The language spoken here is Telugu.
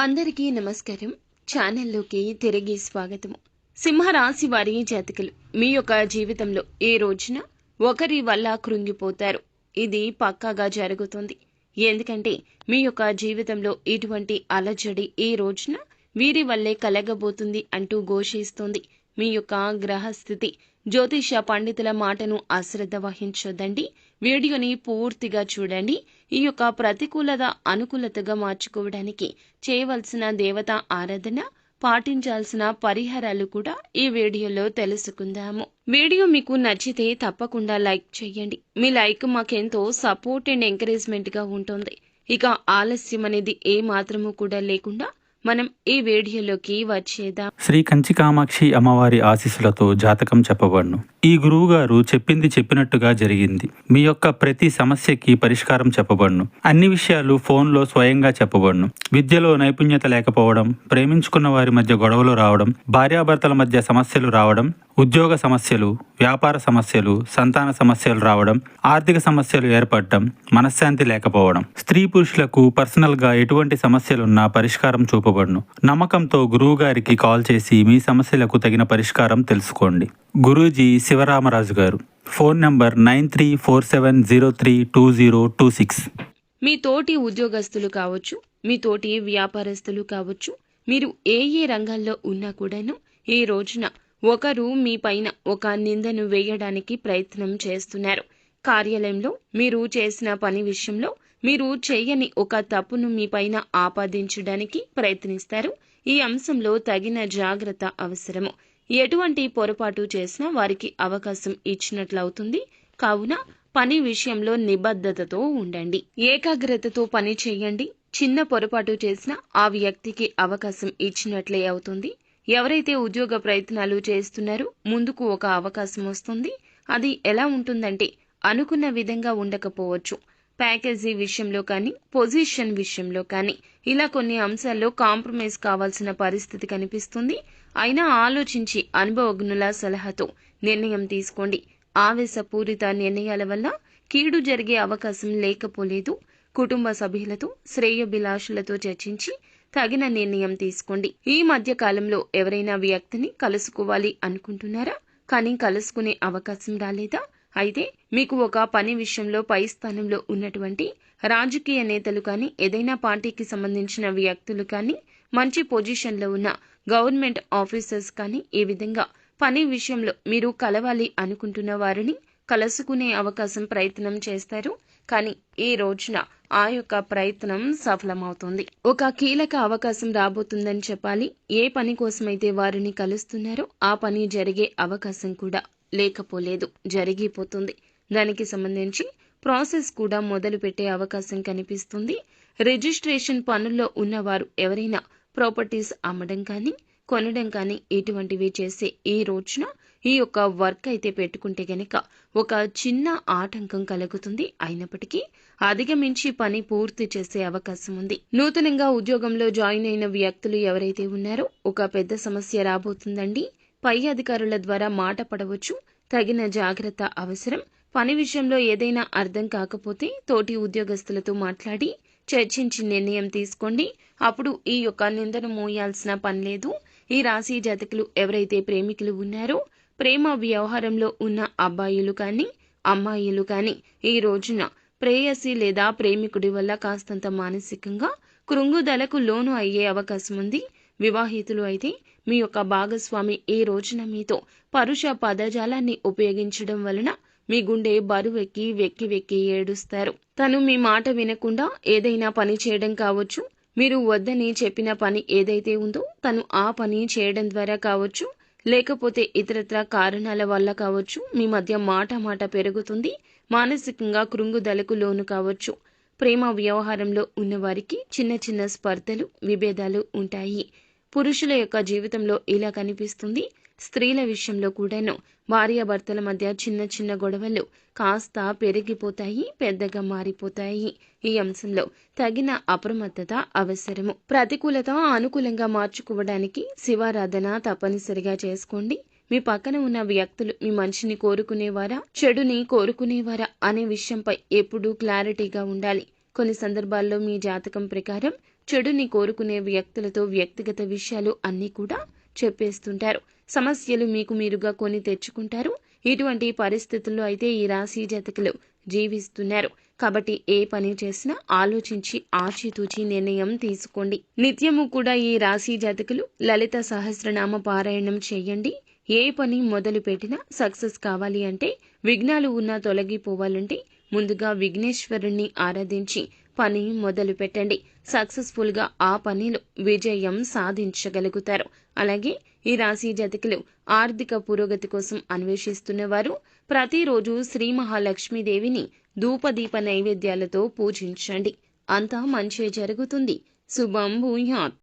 అందరికీ నమస్కారం. ఛానల్లోకి తిరిగి స్వాగతము సింహరాశి వారి జాతకులు మీ యొక్క జీవితంలో ఏ రోజున ఒకరి వల్ల కృంగిపోతారు? ఇది పక్కాగా జరుగుతుంది. ఎందుకంటే మీ యొక్క జీవితంలో ఇటువంటి అలజడి ఈ రోజున వీరి వల్లే కలగబోతుంది అంటూ ఘోషిస్తుంది. మీ యొక్క గ్రహస్థితి జ్యోతిష పండితుల మాటను అశ్రద్ధ వహించొద్దండి. వీడియోని పూర్తిగా చూడండి. ఈ యొక్క ప్రతికూలత అనుకూలతగా మార్చుకోవడానికి చేయవలసిన దేవత ఆరాధన పాటించాల్సిన పరిహారాలు కూడా ఈ వీడియోలో తెలుసుకుందాము. వీడియో మీకు నచ్చితే తప్పకుండా లైక్ చేయండి. మీ లైక్ మాకెంతో సపోర్ట్ అండ్ ఎంకరేజ్మెంట్గా ఉంటుంది. ఇక ఆలస్యం అనేది ఏ మాత్రము కూడా లేకుండా మనం ఈ వీడియోలోకి వచ్చేదాం శ్రీ కంచి కామాక్షి అమ్మవారి ఆశీస్సులతో జాతకం చెప్పబడును. ఈ గురువు గారు చెప్పింది చెప్పినట్టుగా జరిగింది. మీ యొక్క ప్రతి సమస్యకి పరిష్కారం చెప్పబడును. అన్ని విషయాలు ఫోన్లో స్వయంగా చెప్పబడును. విద్యలో నైపుణ్యత లేకపోవడం ప్రేమించుకున్న వారి మధ్య గొడవలు రావడం భార్యాభర్తల మధ్య సమస్యలు రావడం ఉద్యోగ సమస్యలు వ్యాపార సమస్యలు సంతాన సమస్యలు రావడం ఆర్థిక సమస్యలు ఏర్పడటం మనశ్శాంతి లేకపోవడం స్త్రీ పురుషులకు పర్సనల్గా ఎటువంటి సమస్యలున్నా పరిష్కారం చూపబడును. నమ్మకంతో గురువు గారికి కాల్ చేసి మీ సమస్యలకు తగిన పరిష్కారం తెలుసుకోండి. గురూజీ శివరామరాజు గారు. Phone number nine three four seven zero three two zero two six. మీ తోటి ఉద్యోగస్తులు కావచ్చు మీ తోటి వ్యాపారస్తులు కావచ్చు మీరు ఏ ఏ రంగాల్లో ఉన్నా కూడాను ఈ రోజున ఒకరు మీ పైన ఒక నిందను వేయడానికి ప్రయత్నం చేస్తున్నారు. కార్యాలయంలో మీరు చేసిన పని విషయంలో మీరు చేయని ఒక తప్పును మీ పైన ఆపాదించడానికి ప్రయత్నిస్తారు. ఈ అంశంలో తగిన జాగ్రత్త అవసరము. ఎటువంటి పొరపాటు చేసినా వారికి అవకాశం ఇచ్చినట్లవుతుంది. కావున పని విషయంలో నిబద్ధతతో ఉండండి. ఏకాగ్రతతో పని చేయండి. చిన్న పొరపాటు చేసినా ఆ వ్యక్తికి అవకాశం ఇచ్చినట్లే అవుతుంది. ఎవరైతే ఉద్యోగ ప్రయత్నాలు చేస్తున్నారో ముందుకు ఒక అవకాశం వస్తుంది. అది ఎలా ఉంటుందంటే అనుకున్న విధంగా ఉండకపోవచ్చు. ప్యాకేజీ విషయంలో కానీ పొజిషన్ విషయంలో కానీ ఇలా కొన్ని అంశాల్లో కాంప్రమైజ్ కావాల్సిన పరిస్థితి కనిపిస్తుంది. అయినా ఆలోచించి అనుభవజ్ఞుల సలహాతో నిర్ణయం తీసుకోండి. ఆవేశపూరిత నిర్ణయాల వల్ల కీడు జరిగే అవకాశం లేకపోలేదు. కుటుంబ సభ్యులతో శ్రేయభిలాషులతో చర్చించి తగిన నిర్ణయం తీసుకోండి. ఈ మధ్య కాలంలో ఎవరైనా వ్యక్తిని కలుసుకోవాలి అనుకుంటున్నారా? కానీ కలుసుకునే అవకాశం రాలేదా? అయితే మీకు ఒక పని విషయంలో పై స్థానంలో ఉన్నటువంటి రాజకీయ నేతలు కానీ ఏదైనా పార్టీకి సంబంధించిన వ్యక్తులు కానీ మంచి పొజిషన్లో ఉన్న గవర్నమెంట్ ఆఫీసర్స్ కానీ ఈ విధంగా పని విషయంలో మీరు కలవాలి అనుకుంటున్న వారిని కలుసుకునే అవకాశం ప్రయత్నం చేస్తారు. కానీ ఈ రోజున ఆ యొక్క ప్రయత్నం సఫలమవుతుంది. ఒక కీలక అవకాశం రాబోతుందని చెప్పాలి. ఏ పని కోసమైతే వారిని కలుస్తున్నారో ఆ పని జరిగే అవకాశం కూడా లేకపోలేదు. జరిగిపోతుంది. దానికి సంబంధించి ప్రాసెస్ కూడా మొదలు పెట్టే అవకాశం కనిపిస్తుంది. రిజిస్ట్రేషన్ పనుల్లో ఉన్నవారు ఎవరైనా ప్రాపర్టీస్ అమ్మడం కానీ కొనడం కానీ ఇటువంటివి చేసే ఈ రోజున ఈ యొక్క వర్క్ అయితే పెట్టుకుంటే గనక ఒక చిన్న ఆటంకం కలుగుతుంది. అయినప్పటికీ అధిగమించి పని పూర్తి చేసే అవకాశం ఉంది. నూతనంగా ఉద్యోగంలో జాయిన్ అయిన వ్యక్తులు ఎవరైతే ఉన్నారో ఒక పెద్ద సమస్య రాబోతుందండి. పై అధికారుల ద్వారా మాట పడవచ్చు. తగిన జాగ్రత్త అవసరం. పని విషయంలో ఏదైనా అర్థం కాకపోతే తోటి ఉద్యోగస్తులతో మాట్లాడి చర్చించి నిర్ణయం తీసుకోండి. అప్పుడు ఈ యొక్క నిందను మోయాల్సిన పని లేదు. ఈ రాశి జాతకులు ఎవరైతే ప్రేమికులు ఉన్నారో ప్రేమ వ్యవహారంలో ఉన్న అబ్బాయిలు కానీ అమ్మాయిలు కానీ ఈ రోజున ప్రేయసి లేదా ప్రేమికుడి వల్ల కాస్తంత మానసికంగా కృంగుదలకు లోను అయ్యే అవకాశం ఉంది. వివాహితులు అయితే మీ యొక్క భాగస్వామి ఈ రోజున మీతో పరుష పదజాలాన్ని ఉపయోగించడం వలన మీ గుండె బరువెక్కి వెక్కి వెక్కి ఏడుస్తారు. తను మీ మాట వినకుండా ఏదైనా పని చేయడం కావచ్చు. మీరు వద్దని చెప్పిన పని ఏదైతే ఉందో తను ఆ పని చేయడం ద్వారా కావచ్చు. లేకపోతే ఇతరత్ర కారణాల వల్ల కావచ్చు. మీ మధ్య మాట మాట పెరుగుతుంది. మానసికంగా కృంగుదలకు లోను కావచ్చు. ప్రేమ వ్యవహారంలో ఉన్నవారికి చిన్న చిన్న స్పర్ధలు విభేదాలు ఉంటాయి. పురుషుల యొక్క జీవితంలో ఇలా కనిపిస్తుంది. స్త్రీల విషయంలో కూడాను భార్యాభర్తల మధ్య చిన్న చిన్న గొడవలు కాస్త పెరిగిపోతాయి పెద్దగా మారిపోతాయి. ఈ అంశంలో తగిన అప్రమత్తత అవసరము. ప్రతికూలత అనుకూలంగా మార్చుకోవడానికి శివారాధన తప్పనిసరిగా చేసుకోండి. మీ పక్కన ఉన్న వ్యక్తులు మీ మంచిని కోరుకునేవారా చెడుని కోరుకునేవారా అనే విషయంపై ఎప్పుడూ క్లారిటీగా ఉండాలి. కొన్ని సందర్భాల్లో మీ జాతకం ప్రకారం చెడుని కోరుకునే వ్యక్తులతో వ్యక్తిగత విషయాలు అన్నీ కూడా చెప్పేస్తుంటారు. సమస్యలు మీకు మీరుగా కొని తెచ్చుకుంటారు. ఇటువంటి పరిస్థితుల్లో అయితే ఈ రాశి జాతకులు జీవిస్తున్నారు. కాబట్టి ఏ పని చేసినా ఆలోచించి ఆచితూచి నిర్ణయం తీసుకోండి. నిత్యము కూడా ఈ రాశి జాతకులు లలిత సహస్రనామ పారాయణం చేయండి. ఏ పని మొదలు పెట్టినా సక్సెస్ కావాలి అంటే విఘ్నాలు ఉన్నా తొలగిపోవాలంటే ముందుగా విఘ్నేశ్వరుణ్ణి ఆరాధించి పని మొదలు పెట్టండి. సక్సెస్ఫుల్గా ఆ పనిలో విజయం సాధించగలుగుతారు. అలాగే ఈ రాశి జాతకులు ఆర్థిక పురోగతి కోసం అన్వేషిస్తున్నవారు ప్రతిరోజు శ్రీ మహాలక్ష్మీదేవిని ధూపదీప నైవేద్యాలతో పూజించండి. అంతా మంచి జరుగుతుంది. శుభం భూయాత్.